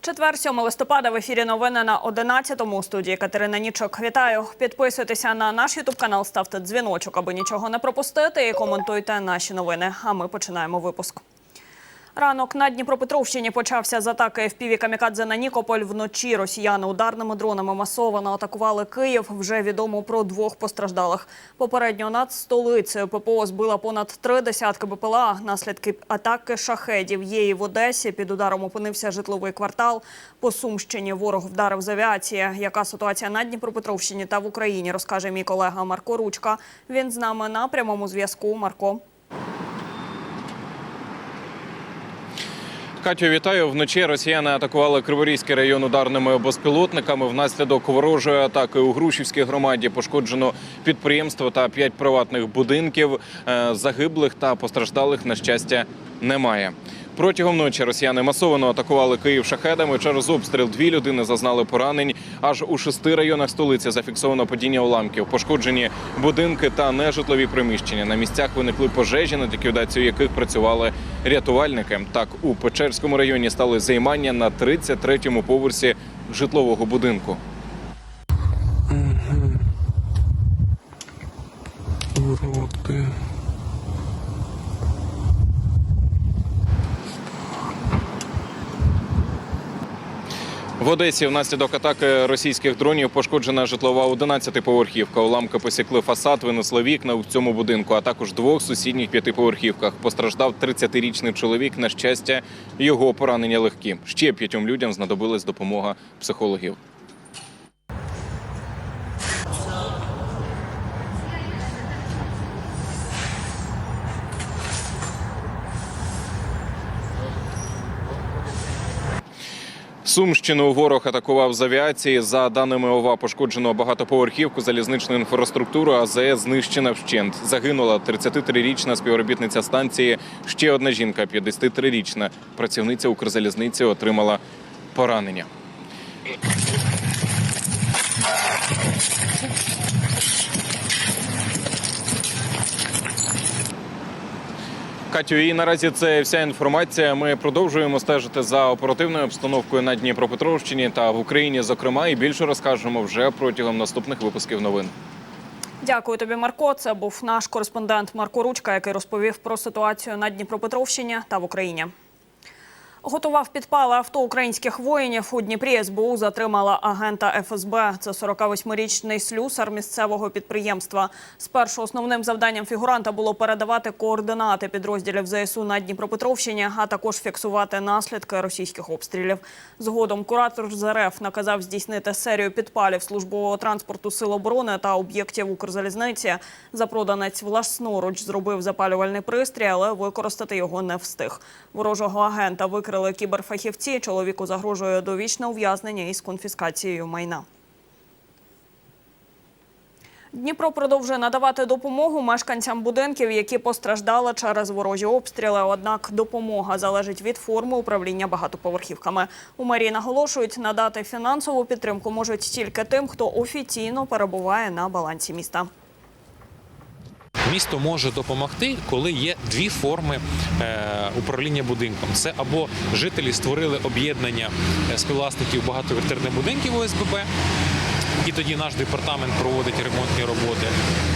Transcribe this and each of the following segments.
Четвер, 7 листопада в ефірі новини на 11-му у студії Катерина Нічок. Вітаю. Підписуйтеся на наш ютуб канал, ставте дзвіночок, аби нічого не пропустити. І коментуйте наші новини. А ми починаємо випуск. Ранок на Дніпропетровщині почався з атаки FPV «Камікадзе» на Нікополь. Вночі росіяни ударними дронами масово атакували Київ. Вже відомо про двох постраждалих. Попередньо над столицею ППО збила понад три десятки БПЛА. Наслідки атаки шахедів є і в Одесі. Під ударом опинився житловий квартал. По Сумщині ворог вдарив з авіації. Яка ситуація на Дніпропетровщині та в Україні, розкаже мій колега Марко Ручка. Він з нами на прямому зв'язку. Марко. Катю, вітаю. Вночі росіяни атакували Криворізький район ударними безпілотниками. Внаслідок ворожої атаки у Грушівській громаді пошкоджено підприємство та п'ять приватних будинків. Е, Загиблих та постраждалих, на щастя, немає. Протягом ночі росіяни масово атакували Київ шахедами. Через обстріл дві людини зазнали поранень. Аж у шести районах столиці зафіксовано падіння уламків, пошкоджені будинки та нежитлові приміщення. На місцях виникли пожежі, над ліквідацією яких працювали рятувальники. Так, у Печерському районі стали займання на 33-му поверсі житлового будинку. В Одесі внаслідок атаки російських дронів пошкоджена житлова 11-поверхівка. Уламки посікли фасад, винесли вікна у цьому будинку, а також двох сусідніх п'ятиповерхівках. Постраждав 30-річний чоловік. На щастя, його поранення легкі. Ще п'ятьом людям знадобилась допомога психологів. Сумщину ворог атакував з авіації. За даними ОВА, пошкоджено багатоповерхівку, залізничну інфраструктуру, АЗС знищена вщент. Загинула 33-річна співробітниця станції. Ще одна жінка, 53-річна працівниця Укрзалізниці, отримала поранення. Катю, і наразі це вся інформація. Ми продовжуємо стежити за оперативною обстановкою на Дніпропетровщині та в Україні, зокрема, і більше розкажемо вже протягом наступних випусків новин. Дякую тобі, Марко. Це був наш кореспондент Марко Ручка, який розповів про ситуацію на Дніпропетровщині та в Україні. Готував підпали авто українських воїнів. У Дніпрі СБУ затримала агента ФСБ. Це 48-річний слюсар місцевого підприємства. Спершу основним завданням фігуранта було передавати координати підрозділів ЗСУ на Дніпропетровщині, а також фіксувати наслідки російських обстрілів. Згодом куратор з РФ наказав здійснити серію підпалів службового транспорту Сил оборони та об'єктів Укрзалізниці. Запроданець власноруч зробив запалювальний пристрій, але використати його не встиг. Ворожого агента викрили кіберфахівці. Чоловіку загрожує довічне ув'язнення із конфіскацією майна. Дніпро продовжує надавати допомогу мешканцям будинків, які постраждали через ворожі обстріли. Однак допомога залежить від форми управління багатоповерхівками. У мерії наголошують, надати фінансову підтримку можуть тільки тим, хто офіційно перебуває на балансі міста. Місто може допомогти, коли є дві форми е, управління будинком. Це або жителі створили об'єднання е, співвласників багатоквартирних будинків ОСББ, і тоді наш департамент проводить ремонтні роботи.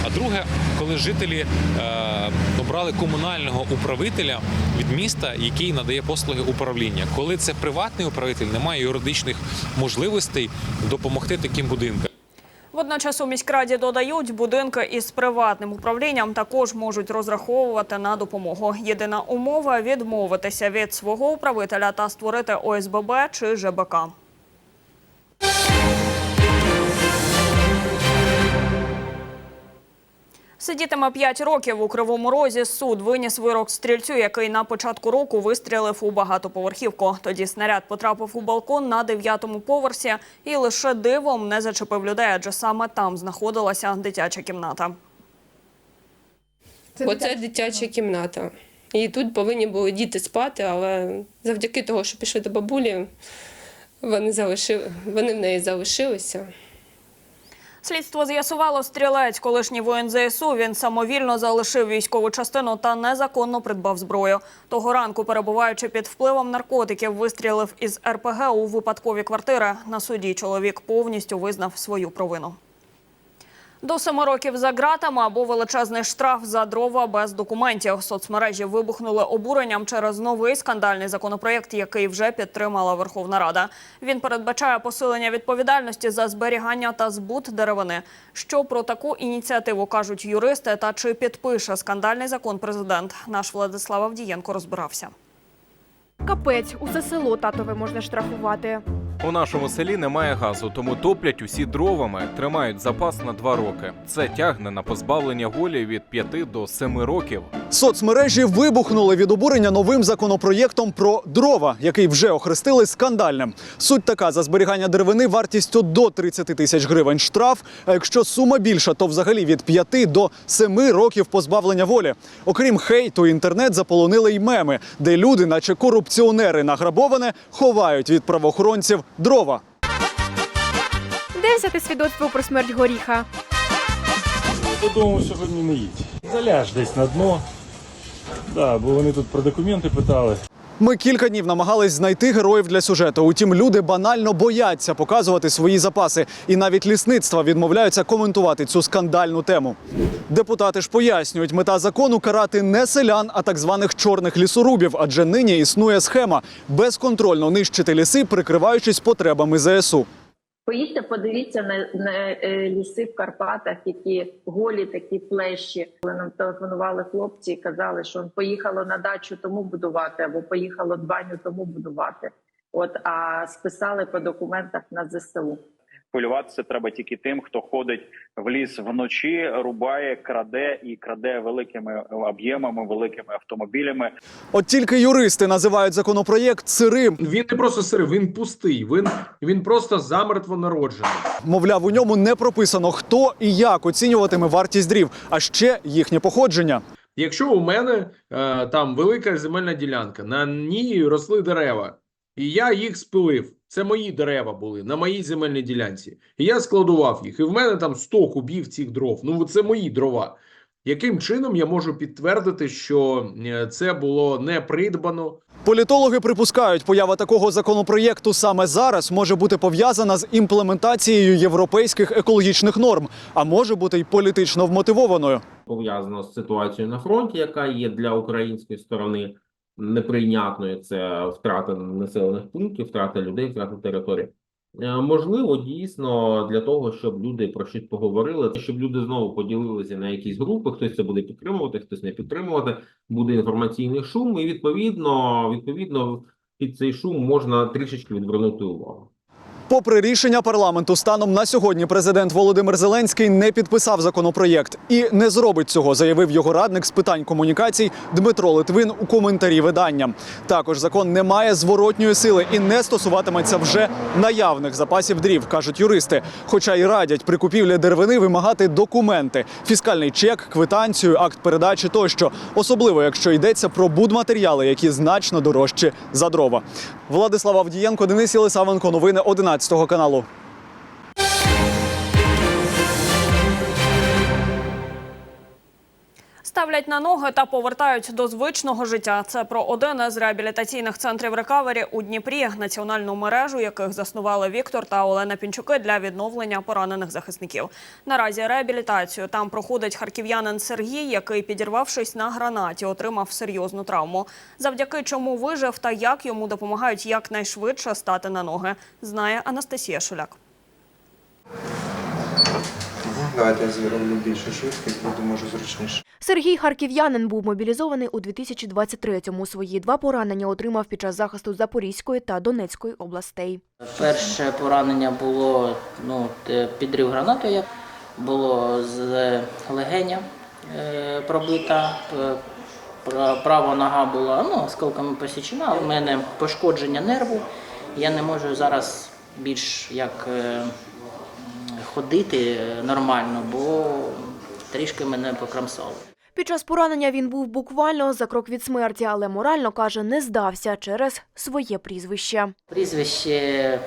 А друге, коли жителі е, обрали комунального управителя від міста, який надає послуги управління. Коли це приватний управитель, немає юридичних можливостей допомогти таким будинкам. Водночас у міськраді додають, будинки із приватним управлінням також можуть розраховувати на допомогу. Єдина умова відмовитися від свого управителя та створити ОСББ чи ЖБК. Сидітиме 5 років у Кривому Розі. Суд виніс вирок стрільцю, який на початку року вистрілив у багатоповерхівку. Тоді снаряд потрапив у балкон на дев'ятому поверсі і лише дивом не зачепив людей, адже саме там знаходилася дитяча кімната. Оце дитяча кімната. І тут повинні були діти спати, але завдяки того, що пішли до бабулі, вони залишили, вони в неї залишилися. Слідство з'ясувало стрілець, колишній воїн ЗСУ. Він самовільно залишив військову частину та незаконно придбав зброю. Того ранку, перебуваючи під впливом наркотиків, вистрілив із РПГ у випадкові квартири. На суді чоловік повністю визнав свою провину. До семи років за ґратами або величезний штраф за дрова без документів. Соцмережі вибухнули обуренням через новий скандальний законопроєкт, який вже підтримала Верховна Рада. Він передбачає посилення відповідальності за зберігання та збут деревини. Що про таку ініціативу кажуть юристи та чи підпише скандальний закон президент? Наш Владислав Авдієнко розбирався. Капець, усе село татове можна штрафувати. У нашому селі немає газу, тому топлять усі дровами, тримають запас на два роки. Це тягне на позбавлення волі від 5 до 7 років. Соцмережі вибухнули від обурення новим законопроєктом про дрова, який вже охрестили скандальним. Суть така: за зберігання деревини вартістю до 30 тисяч гривень штраф. А якщо сума більша, то взагалі від 5 до 7 років позбавлення волі. Окрім хейту, інтернет заполонили й меми, де люди, наче корупціонери награбоване, ховають від правоохоронців дрова. Де взяти свідоцтво про смерть горіха? Додому сьогодні не їдь. Заляж десь на дно. Да, бо вони тут про документи питали. Ми кілька днів намагались знайти героїв для сюжету. Утім, люди банально бояться показувати свої запаси, і навіть лісництва відмовляються коментувати цю скандальну тему. Депутати ж пояснюють, мета закону карати не селян, а так званих чорних лісорубів, адже нині існує схема безконтрольно нищити ліси, прикриваючись потребами ЗСУ. Поїдьте, подивіться на, на е, ліси в Карпатах, які голі такі плещі. Коли нам телефонували хлопці і казали, що поїхало на дачу тому будувати, або поїхало баню тому будувати. От а списали по документах на ЗСУ. Хвилюватися треба тільки тим, хто ходить в ліс вночі, рубає, краде і краде великими об'ємами, великими автомобілями. От тільки юристи називають законопроєкт сирим. Він не просто сирий, він пустий. Він, він просто замертво народжений. Мовляв, у ньому не прописано, хто і як оцінюватиме вартість дрів, а ще їхнє походження. Якщо у мене е, там велика земельна ділянка, на ній росли дерева, і я їх спилив. Це мої дерева були на моїй земельній ділянці. І я складував їх. І в мене там 100 кубів цих дров. Ну, це мої дрова. Яким чином я можу підтвердити, що е, це було не придбано, Політологи припускають, поява такого законопроєкту саме зараз може бути пов'язана з імплементацією європейських екологічних норм, а може бути й політично вмотивованою. пов'язано з ситуацією на фронті, яка є для української сторони неприйнятною. Це втрата населених пунктів, втрата людей, втрата території. Е, Можливо, дійсно для того, щоб люди про щось поговорили, щоб люди знову поділилися на якісь групи. Хтось це буде підтримувати, хтось не підтримувати. Буде інформаційний шум, і відповідно, відповідно, під цей шум можна трішечки відвернути увагу. Попри рішення парламенту, станом на сьогодні президент Володимир Зеленський не підписав законопроєкт і не зробить цього, заявив його радник з питань комунікацій Дмитро Литвин у коментарі видання. Також закон не має зворотньої сили і не стосуватиметься вже наявних запасів дрів, кажуть юристи. Хоча й радять при купівлі деревини вимагати документи: фіскальний чек, квитанцію, акт передачі тощо, особливо якщо йдеться про будматеріали, які значно дорожчі за дрова. Владислав Авдієнко, Денис Єлисавенко, новини 11 каналу. Ставлять на ноги та повертають до звичного життя. Це про один із реабілітаційних центрів рекавері у Дніпрі, національну мережу яких заснували Віктор та Олена Пінчуки для відновлення поранених захисників. Наразі реабілітацію там проходить харків'янин Сергій, який, підірвавшись на гранаті, отримав серйозну травму. Завдяки чому вижив та як йому допомагають якнайшвидше стати на ноги, знає Анастасія Шуляк. Давайте я зроблю більше швидкість, буде може зручніше. Сергій Харків'янин був мобілізований у 2023-му. Свої два поранення отримав під час захисту Запорізької та Донецької областей. Перше поранення було ну, те- підрив гранатою, було з легеня е, пробита, права нога була ну, осколками посічена. У мене пошкодження нерву. Я не можу зараз більш як е, ходити нормально, бо трішки мене покрамсало. Під час поранення він був буквально за крок від смерті, але морально каже, не здався через своє прізвище. Прізвище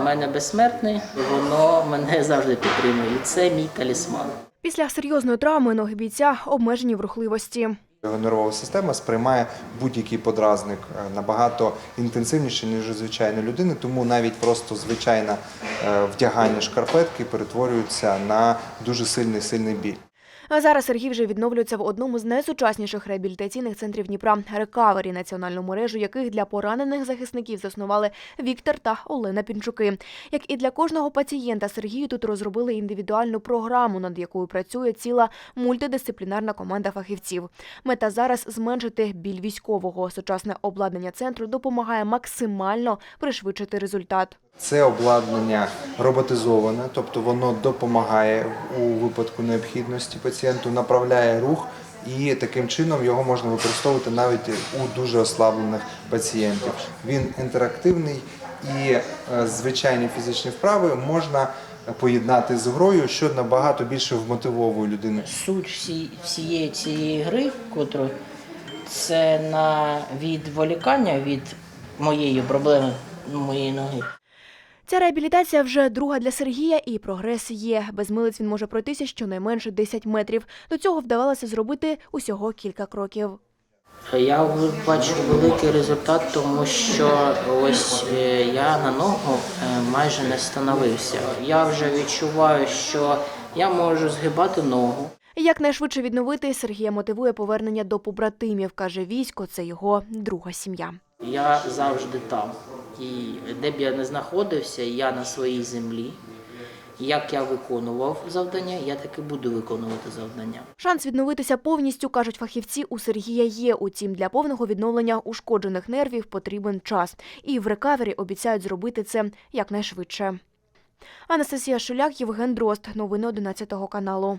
у мене безсмертне, воно мене завжди підтримує. І це мій талісман. Після серйозної травми ноги бійця обмежені в рухливості. Його нервова система сприймає будь-який подразник е, набагато інтенсивніше, ніж у звичайної людини, тому навіть просто звичайне вдягання шкарпетки перетворюється на дуже сильний сильний біль. А зараз Сергій вже відновлюється в одному з найсучасніших реабілітаційних центрів Дніпра Рекавері, національну мережу яких для поранених захисників заснували Віктор та Олена Пінчуки. Як і для кожного пацієнта, Сергію тут розробили індивідуальну програму, над якою працює ціла мультидисциплінарна команда фахівців. Мета зараз зменшити біль військового. Сучасне обладнання центру допомагає максимально пришвидшити результат. Це обладнання роботизоване, тобто воно допомагає у випадку необхідності пацієнту, направляє рух. І таким чином його можна використовувати навіть у дуже ослаблених пацієнтів. Він інтерактивний і е, звичайні фізичні вправи можна поєднати з грою, що набагато більше вмотивовує людину. Суть всі, всієї цієї гри, котру це на відволікання від моєї проблеми, моєї ноги. Ця реабілітація вже друга для Сергія, і прогрес є. Без милиць він може пройтися щонайменше 10 метрів. До цього вдавалося зробити усього кілька кроків. Я бачу великий результат, тому що ось е, я на ногу е, майже не становився. Я вже відчуваю, що я можу згибати ногу. Якнайшвидше відновити Сергія мотивує повернення до побратимів. каже військо, це його друга сім'я. Я завжди там. І де б я не знаходився, я на своїй землі. Як я виконував завдання, я так і буду виконувати завдання. Шанс відновитися повністю, кажуть фахівці, у Сергія є. Утім, для повного відновлення ушкоджених нервів потрібен час. І в рекавері обіцяють зробити це якнайшвидше. Анастасія Шуляк, Євген Дрозд. Новини 11 каналу.